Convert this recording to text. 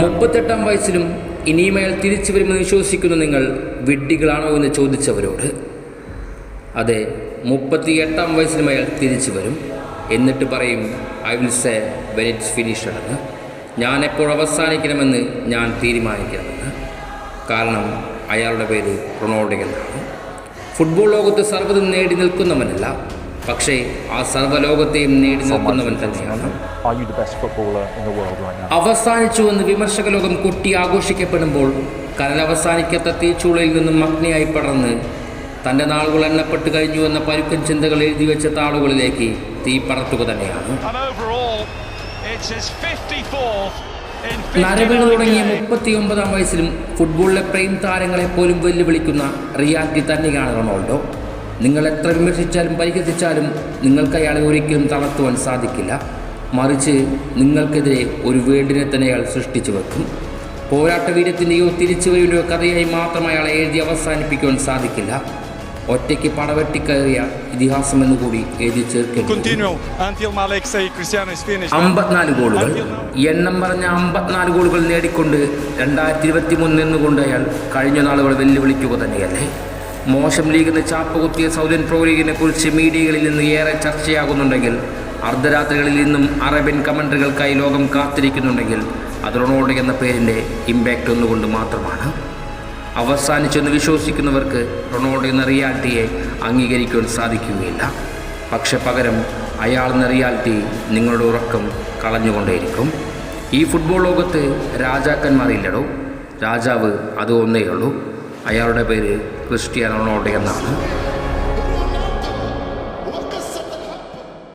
മുപ്പത്തെട്ടാം വയസ്സിലും ഇനിയും അയാൾ തിരിച്ചു വരുമെന്ന് വിശ്വസിക്കുന്ന നിങ്ങൾ വിഡ്ഢികളാണോ എന്ന് ചോദിച്ചവരോട്. അതെ മുപ്പത്തി എട്ടാം വയസ്സിലും അയാൾ തിരിച്ചു വരും. എന്നിട്ട് പറയും I will say when it's finished എന്ന് ഞാൻ എപ്പോൾ അവസാനിക്കണമെന്ന് ഞാൻ തീരുമാനിക്കണമെന്ന്. കാരണം അയാളുടെ പേര് റൊണാൾഡോ എന്നാണ്. ഫുട്ബോൾ ലോകത്ത് സർവതും നേടി നിൽക്കുന്നവനല്ല. പക്ഷേ ആ സർവലോകത്തെയും നേടി നിൽക്കുന്നവൻ തന്നെയാണ്. അവസാനിച്ചു എന്ന് വിമർശക ലോകം കൊട്ടി ആഘോഷിക്കപ്പെടുമ്പോൾ കനലവസാനിക്കാത്ത തീച്ചൂളയിൽ നിന്നും അഗ്നിയായി പടർന്ന് തന്റെ നാളുകൾ എണ്ണപ്പെട്ട് കഴിഞ്ഞു എന്ന പരുക്കൻ ചിന്തകൾ എഴുതി വെച്ച താളുകളിലേക്ക് തീ പറത്തുക തന്നെയാണ്. And overall, it's his 54th in നരവീണ് തുടങ്ങിയ. മുപ്പത്തിയൊമ്പതാം വയസ്സിലും ഫുട്ബോളിലെ പ്രേം താരങ്ങളെ പോലും വെല്ലുവിളിക്കുന്ന റിയാലിറ്റി തന്നെയാണ് റൊണാൾഡോ. നിങ്ങൾ എത്ര വിമർശിച്ചാലും പരിഹസിച്ചാലും നിങ്ങൾക്ക് അയാളെ ഒരിക്കലും തളർത്തുവാൻ സാധിക്കില്ല. മറിച്ച് നിങ്ങൾക്കെതിരെ ഒരു വീടിനെ തന്നെ അയാൾ സൃഷ്ടിച്ചു വെക്കും. പോരാട്ട വീരത്തിന്റെയോ തിരിച്ചുവരവിന്റെയോ കഥയായി മാത്രം അയാളെ എഴുതി അവസാനിപ്പിക്കുവാൻ സാധിക്കില്ല. ഒറ്റയ്ക്ക് പടവെട്ടിക്കയറിയ ഇതിഹാസം എന്ന് കൂടി എഴുതി finished. അമ്പത്തിനാല് ഗോളുകൾ. എണ്ണം പറഞ്ഞ അമ്പത്തിനാല് ഗോളുകൾ നേടിക്കൊണ്ട് രണ്ടായിരത്തി ഇരുപത്തി മൂന്നിൽ നിന്നുകൊണ്ട് അയാൾ കഴിഞ്ഞ നാളുകൾ വെല്ലുവിളിക്കുക തന്നെയല്ലേ? മോശം ലീഗിന് ചാപ്പ് കുത്തിയ പ്രോ ലീഗിനെ കുറിച്ച് മീഡിയകളിൽ നിന്ന് ഏറെ ചർച്ചയാകുന്നുണ്ടെങ്കിൽ അർദ്ധരാത്രികളിൽ നിന്നും അറേബ്യൻ കമൻട്രികൾക്കായി ലോകം കാത്തിരിക്കുന്നുണ്ടെങ്കിൽ അത് റൊണാൾഡോ എന്ന പേരിന്റെ ഇമ്പാക്റ്റ് ഒന്നുകൊണ്ട് മാത്രമാണ്. അവസാനിച്ചെന്ന് വിശ്വസിക്കുന്നവർക്ക് റൊണാൾഡോ എന്ന റിയാലിറ്റിയെ അംഗീകരിക്കുവാൻ സാധിക്കുകയില്ല. പക്ഷെ പകരം അയാൾ എന്ന റിയാലിറ്റി നിങ്ങളുടെ ഉറക്കം കളഞ്ഞുകൊണ്ടേയിരിക്കും. ഈ ഫുട്ബോൾ ലോകത്ത് രാജാക്കന്മാരില്ലടോ? രാജാവ് അത് ഒന്നേ ഉള്ളൂ അയാളുടെ പേര് ക്രിസ്ത്യാനോ റൊണാൾഡോ എന്നാണ്.